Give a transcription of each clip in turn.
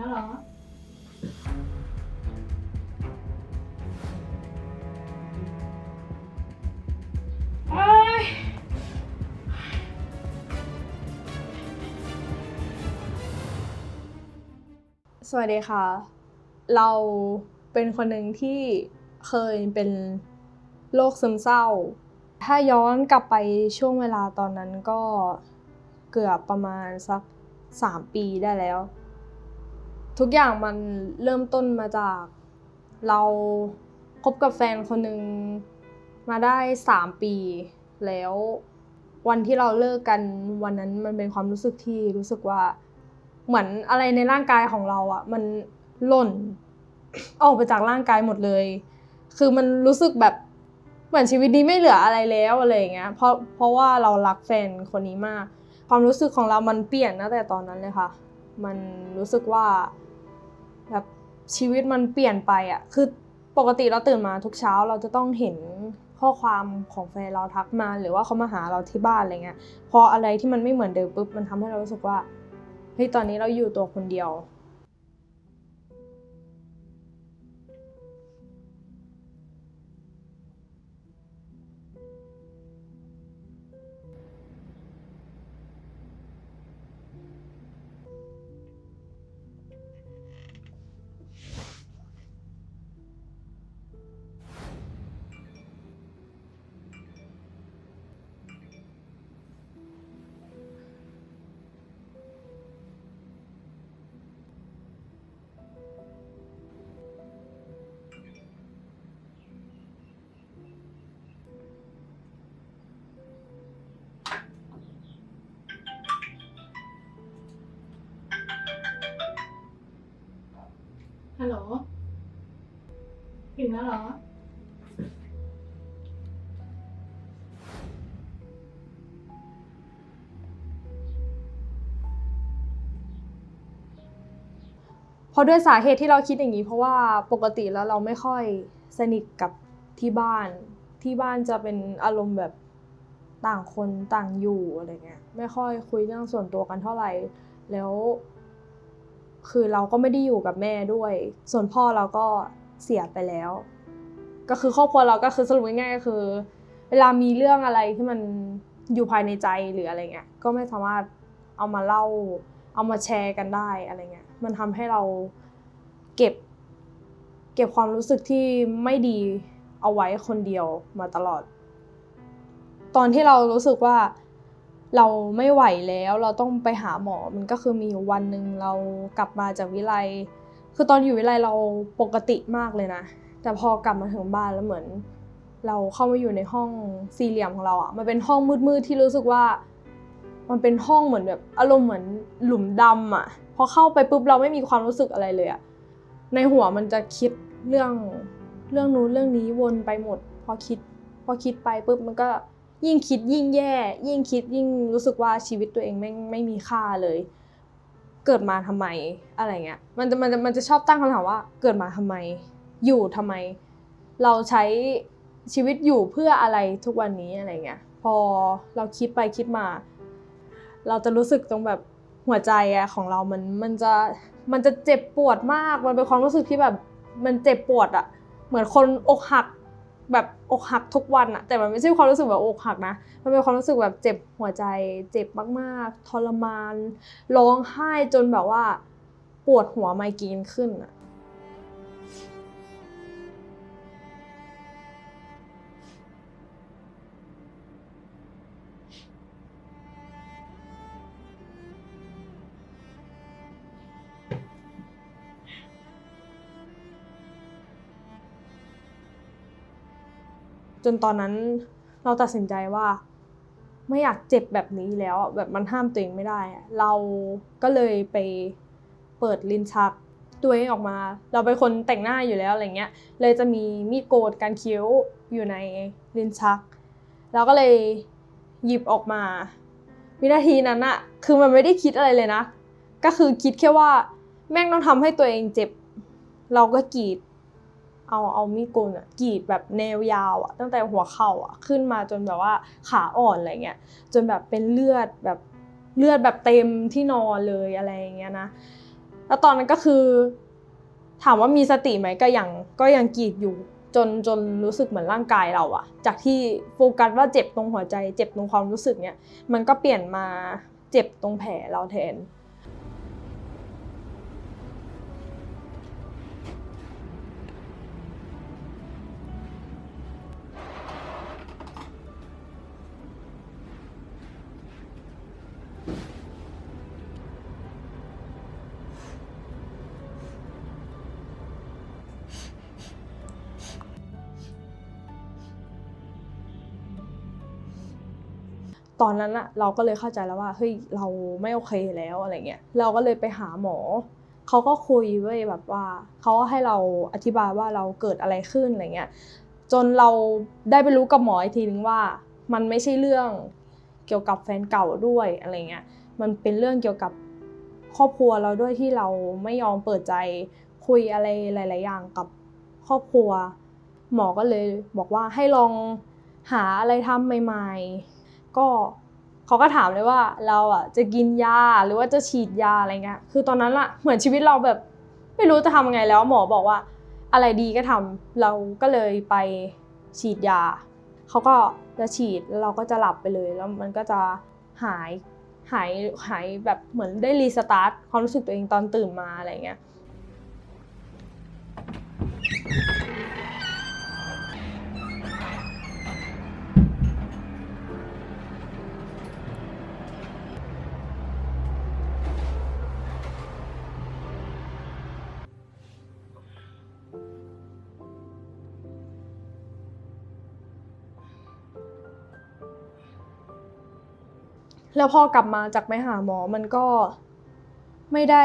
แล้วเหรอโอ๊ยสวัสดีค่ะ เราเป็นคนหนึ่งที่เคยเป็นโรคซึมเศร้า ถ้าย้อนกลับไปช่วงเวลาตอนนั้นก็เกือบประมาณสักสามปีได้แล้ว ทุกอย่างมันเริ่มต้นมาจากเราคบกับแฟนคนหนึ่งมาได้สามปี แล้ววันที่เราเลิกกันวันนั้นมันเป็นความรู้สึกที่รู้สึกว่า เหมือนอะไรในร่างกายของเราอะ่ะ มันหล่นออกไปจากร่างกายหมดเลย คือมันรู้สึกแบบเหมือนชีวิตนี้ไม่เหลืออะไรแล้วอะไรอย่างเงี้ย เพราะเพราะว่าเรารักแฟนคนนี้มาก ความรู้สึกของเรามันเปลี่ยนตั้งแต่ตอนนั้นเลยค่ะ มันรู้สึกว่า แบบชีวิตมันเปลี่ยนไปอะ่ะคือปกติเราตื่นมาทุกเช้าเราจะต้องเห็นข้อความของแฟนเราทักมาหรือว่าเขามาหาเราที่บ้านอะไรเงี้ยพออะไรที่มันไม่เหมือนเดิมปุ๊บมันทำให้เรารู้สึกว่าเฮ้ยตอนนี้เราอยู่ตัวคนเดียว ฮัลโหลถึงแล้วเหรอ เพราะด้วยสาเหตุที่เราคิดอย่างนี้ เพราะว่าปกติแล้วเราไม่ค่อยสนิทกับที่บ้าน ที่บ้านจะเป็นอารมณ์แบบต่างคนต่างอยู่อะไรเงี้ย ไม่ค่อยคุยเรื่องส่วนตัวกันเท่าไหร่ แล้ว คือเราก็ไม่ได้อยู่กับแม่ด้วย ส่วนพ่อเราก็เสียไปแล้ว ก็คือครอบครัวเราก็คือสรุปง่ายๆก็คือ เวลามีเรื่องอะไรที่มันอยู่ภายในใจหรืออะไรเงี้ย ก็ไม่สามารถเอามาเล่า เอามาแชร์กันได้อะไรเงี้ย มันทำให้เราเก็บ เก็บความรู้สึกที่ไม่ดีเอาไว้คนเดียวมาตลอด ตอนที่เรารู้สึกว่า เราไม่ไหวแล้วเราต้องไปหาหมอมันก็คือมีอยู่วันหนึ่งเรากลับมาจากวิไลคือตอนอยู่วิไลเราปกติมากเลยนะ แต่พอกลับมาถึงบ้านแล้วเหมือน เราเข้ามาอยู่ในห้องสี่เหลี่ยมของเราอะ่ะมันเป็นห้องมืดๆที่รู้สึกว่า มันเป็นห้องเหมือนแบบอารมณ์เหมือนหลุมดำอะพอเข้าไปปุ๊บเราไม่มีความรู้สึกอะไรเลยอะ่ะในหัวมันจะคิดเรื่องเรื่องนู้นเรื่องนี้วนไปหมด พอคิด พอคิดไปปุ๊บมันก็ ยิ่งคิดยิ่งแย่ ยิ่งคิดยิ่งรู้สึกว่าชีวิตตัวเองไม่ไม่มีค่าเลย เกิดมาทำไมอะไรเงี้ยมันจะมันจะมันจะชอบตั้งคำถามว่า เกิดมาทำไม อยู่ทำไม เราใช้ชีวิตอยู่เพื่ออะไรทุกวันนี้อะไรเงี้ยพอเราคิดไปคิดมา เราจะรู้สึกตรงแบบหัวใจอะของเรามันมันจะมันจะเจ็บปวดมากมันเป็นความรู้สึกที่แบบมันเจ็บปวดอะเหมือนคนอกหัก แบบอกหักทุกวันอะแต่มันไม่ใช่ความรู้สึกแบบอกหักนะ มันเป็นความรู้สึกแบบเจ็บหัวใจ เจ็บมากๆ ทรมาน ร้องไห้จนแบบว่า ปวดหัวไมเกรนขึ้นอะ จนตอนนั้นเราตัดสินใจว่า ไม่อยากเจ็บแบบนี้แล้วแบบมันห้ามตัวเองไม่ได้ เราก็เลยไปเปิดลิ้นชักตัวเองออกมา เราเป็นคนแต่งหน้าอยู่แล้วอะไรเงี้ย เลยจะมีมีดโกนกันคิ้วอยู่ในลิ้นชัก เราก็เลยหยิบออกมาวินาทีนั้นอะคือมันไม่ได้คิดอะไรเลยนะ ก็คือคิดแค่ว่า แม่งต้องทำให้ตัวเองเจ็บ เราก็กรีด เอาเอามีดโกนอะกรีดแบบแนวยาวอะตั้งแต่หัวเข่าอะขึ้นมาจนแบบว่าขาอ่อนอะไรเงี้ยจนแบบเป็นเลือดแบบเลือดแบบเต็มที่นอนเลยอะไรอย่างเงี้ยนะแล้วตอนนั้นก็คือ ถามว่ามีสติไหมก็ยังก็ยังกรีดอยู่จนจนรู้สึกเหมือนร่างกายเราอะจากที่โฟกัสว่าเจ็บตรงหัวใจ เจ็บตรงความรู้สึกเนี่ยมันก็เปลี่ยนมาเจ็บตรงแผลเราแทน ตอนนั้นอะเราก็เลยเข้าใจแล้วว่าเฮ้ยเราไม่โอเคแล้วอะไรเงี้ยเราก็เลยไปหาหมอเขาก็คุยเว้ยแบบว่าเขาก็ให้เราอธิบายว่าเราเกิดอะไรขึ้นอะไรเงี้ยจนเราได้ไปรู้กับหมออีกทีนึงว่า มันไม่ใช่เรื่องเกี่ยวกับแฟนเก่าด้วยอะไรเงี้ยมันเป็นเรื่องเกี่ยวกับครอบครัวเราด้วยที่เราไม่ยอมเปิดใจคุยอะไรหลาย ๆ อย่างกับครอบครัว หมอก็เลยบอกว่าให้ลองหาอะไรทำใหม่ ๆ ก็เขาก็ถามเลยว่าเราอะจะกินยาหรือว่าจะฉีดยาอะไรเงี้ย คือตอนนั้นอะเหมือนชีวิตเราแบบ ไม่รู้จะทำยังไงแล้วหมอบอกว่า อะไรดีก็ทำเราก็เลยไปฉีดยา เขาก็จะฉีดแล้วเราก็จะหลับไปเลย แล้วมันก็จะหายหายหายแบบเหมือนได้รีสตาร์ทความรู้สึกตัวเองตอนตื่นมาอะไรเงี้ย แล้วพอกลับมาจากไปหาหมอมันก็ไม่ได้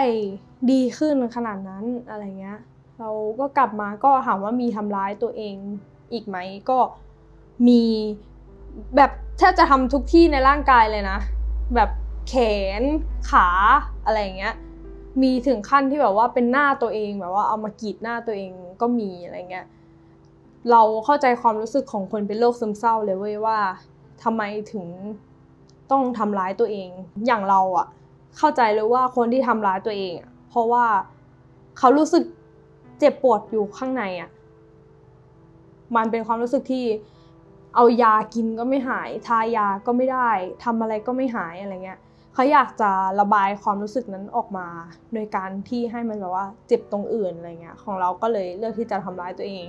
ดีขึ้นขนาดนั้นอะไรเงี้ย เราก็กลับมาก็ถามว่ามีทำร้ายตัวเองอีกไหมก็มีแบบแทบจะทำทุกที่ในร่างกายเลยนะ แบบแขนขาอะไรเงี้ยมีถึงขั้นที่แบบว่าเป็นหน้าตัวเองแบบว่าเอามากรีดหน้าตัวเองก็มีอะไรเงี้ยเราเข้าใจความรู้สึกของคนเป็นโรคซึมเศร้าเลยเว้ยว่าทำไมถึง ต้องทำร้ายตัวเอง อย่างเราอะเข้าใจเลยว่าคนที่ทำร้ายตัวเองอะเพราะว่าเขารู้สึกเจ็บปวดอยู่ข้างในอะมันเป็นความรู้สึกที่เอายากินก็ไม่หาย ทายาก็ไม่ได้ทำอะไรก็ไม่หายอะไรเงี้ยเขาอยากจะระบายความรู้สึกนั้นออกมา โดยการที่ให้มันแบบว่าเจ็บตรงอื่นอะไรเงี้ยของเราก็เลยเลือกที่จะทำร้ายตัวเอง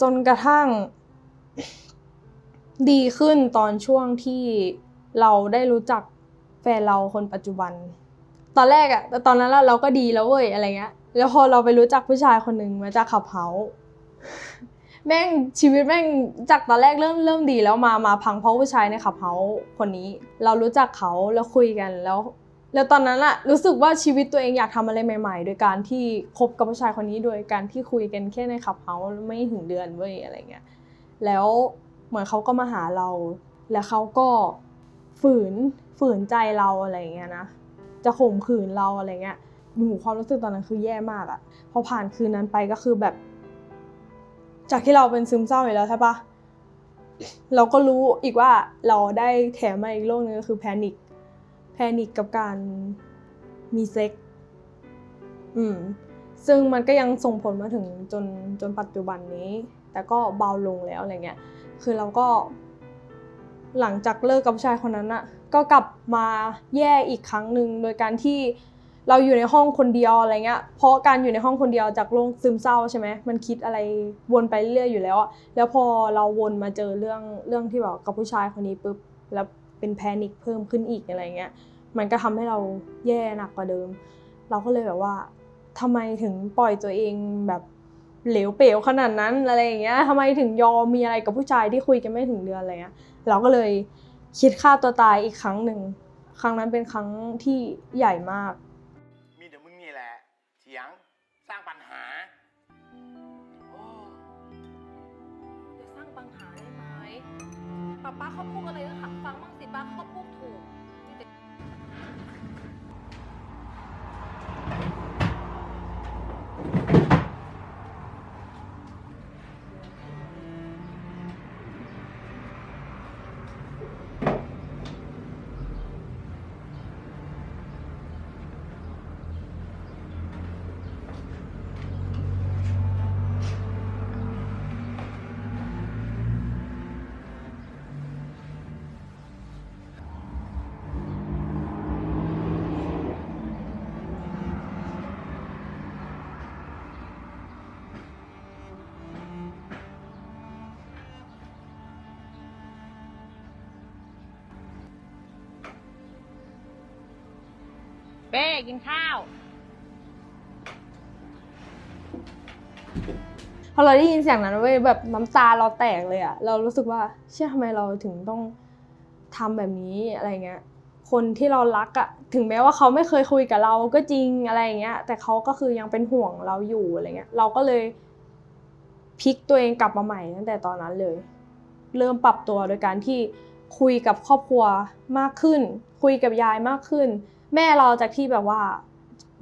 จนกระทั่งดีขึ้นตอนช่วงที่เราได้รู้จักแฟนเราคนปัจจุบัน ตอนแรกอะแต่ตอนนั้นเราก็ดีแล้วเว้ยอะไรเงี้ย แล้วพอเราไปรู้จักผู้ชายคนหนึ่งมาจากขับเฮาแม่งชีวิตแม่งจากตอนแรกเริ่มเริ่มดีแล้วมามาพังเพราะผู้ชายในขับเฮาคนนี้ เรารู้จักเขาแล้วคุยกันแล้ว แล้วตอนนั้นอะรู้สึกว่าชีวิตตัวเองอยากทำอะไรใหม่ ๆ โดยการที่คบกับผู้ชายคนนี้โดยการที่คุยกันแค่ในขับเฮาไม่ถึงเดือนเว้ยอะไรเงี้ยแล้วเหมือนเขาก็มาหาเรา แล้วเขาก็ฝืนฝืนใจเราอะไรเงี้ยนะจะข่มขืนเราอะไรเงี้ยหนูความรู้สึกตอนนั้นคือแย่มากอะพอผ่านคืนนั้นไปก็คือแบบ จากที่เราเป็นซึมเศร้าอยู่แล้วใช่ปะเราก็รู้อีกว่าเราได้แถมมาอีกโรคนึงก็คือแพนิค นิคกับการมีเซ็กอืมซึ่งมันก็ยังส่งผลมาถึงจนจนปัจจุบันนี้ แต่ก็เบาลงแล้วอะไรเงี้ย คือเราก็ หลังจากเลิกกับผู้ชายคนนั้นอะก็กลับมาแย่อีกครั้งหนึ่งโดยการที่เราอยู่ในห้องคนเดียวอะไรเงี้ย เพราะการอยู่ในห้องคนเดียวจากโรคซึมเศร้าใช่ไหมมันคิดอะไรวนไปเรื่อยอยู่แล้วอะแล้วพอเราวนมาเจอเรื่องเรื่องที่แบบกับผู้ชายคนนี้ปุ๊บ แล้ว เป็นแพนิคเพิ่มขึ้นอีกอะไรเงี้ย มันก็ทำให้เราแย่หนักกว่าเดิม เราก็เลยแบบว่าทำไมถึงปล่อยตัวเองแบบเหลวเป๋วขนาดนั้นอะไรอย่างเงี้ยทำไมถึงยอมมีอะไรกับผู้ชายที่คุยกันไม่ถึงเดือนอะไรเงี้ย เราก็เลยคิดฆ่าตัวตายอีกครั้งหนึ่ง ครั้งนั้นเป็นครั้งที่ใหญ่มาก มีแต่มึงนี่แหละเถียงสร้างปัญหาโอ้อย่าสร้างปัญหาได้ไหมป้าป้าเขาพูดอะไรก็ฟังบ้าง สิป้าเเป้กินข้าว พอเราได้ยินเสียงนั้นเว้ยแบบน้ำตาเราแตกเลยอะเรารู้สึกว่าเชื่อทำไมเราถึงต้องทำแบบนี้อะไรเงี้ย คนที่เรารักอะถึงแม้ว่าเขาไม่เคยคุยกับเราก็จริงอะไรเงี้ย แต่เขาก็คือยังเป็นห่วงเราอยู่อะไรเงี้ย เราก็เลยพลิกตัวเองกลับมาใหม่ตั้งแต่ตอนนั้นเลย เริ่มปรับตัวโดยการที่คุยกับครอบครัวมากขึ้น คุยกับยายมากขึ้น แม่เราจากที่แบบว่า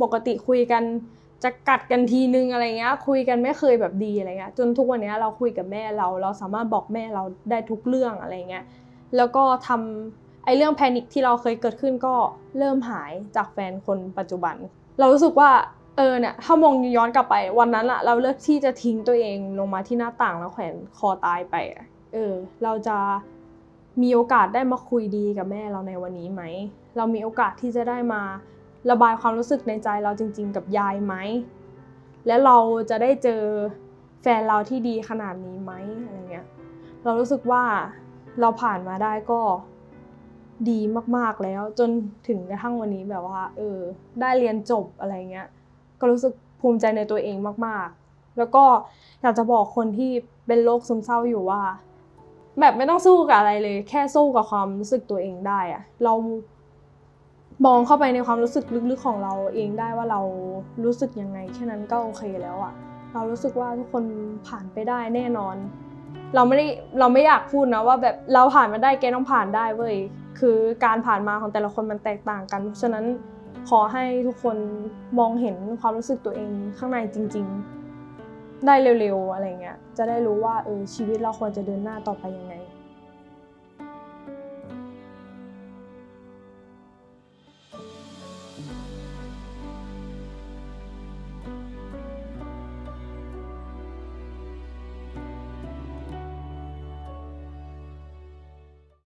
ปกติคุยกันจะกัดกันทีนึงอะไรเงี้ย คุยกันไม่เคยแบบดีอะไรเงี้ยจนทุกวันนี้เราคุยกับแม่เรา เราสามารถบอกแม่เราได้ทุกเรื่องอะไรเงี้ยแล้วก็ทำไอ้เรื่องแพนิคที่เราเคยเกิดขึ้นก็เริ่มหายจากแฟนคนปัจจุบัน เรารู้สึกว่าเออเนี่ยถ้ามองย้อนกลับไปวันนั้นอะเราเลือกที่จะทิ้งตัวเองลงมาที่หน้าต่างแล้วแขวนคอตายไปเออเราจะ มีโอกาสได้มาคุยดีกับแม่เราในวันนี้ไหม เรามีโอกาสที่จะได้มาระบายความรู้สึกในใจเราจริง ๆ กับยายไหม และเราจะได้เจอแฟนเราที่ดีขนาดนี้ไหมอะไรเงี้ย เรารู้สึกว่าเราผ่านมาได้ก็ดีมากๆแล้ว จนถึงกระทั่งวันนี้แบบว่า เออ ได้เรียนจบอะไรเงี้ย ก็รู้สึกภูมิใจในตัวเองมากๆ แล้วก็อยากจะบอกคนที่เป็นโรคซึมเศร้าอยู่ว่า แบบไม่ต้องสู้กับอะไรเลย แค่สู้กับความรู้สึกตัวเองได้อะเรามองเข้าไปในความรู้สึกลึกๆของเราเองได้ว่าเรารู้สึกยังไงแค่นั้นก็โอเคแล้วอะเรารู้สึกว่าทุกคนผ่านไปได้แน่นอน เราไม่ได้เราไม่อยากพูดนะว่าแบบเราผ่านมาได้แกต้องผ่านได้เว้ยคือการผ่านมาของแต่ละคนมันแตกต่างกันเพราะฉะนั้นขอให้ทุกคนมองเห็นความรู้สึกตัวเองข้างในจริง ๆ ได้เร็วๆอะไรเงี้ยจะได้รู้ว่าเออชีวิตเราควรจะเดินหน้าต่อไปยังไง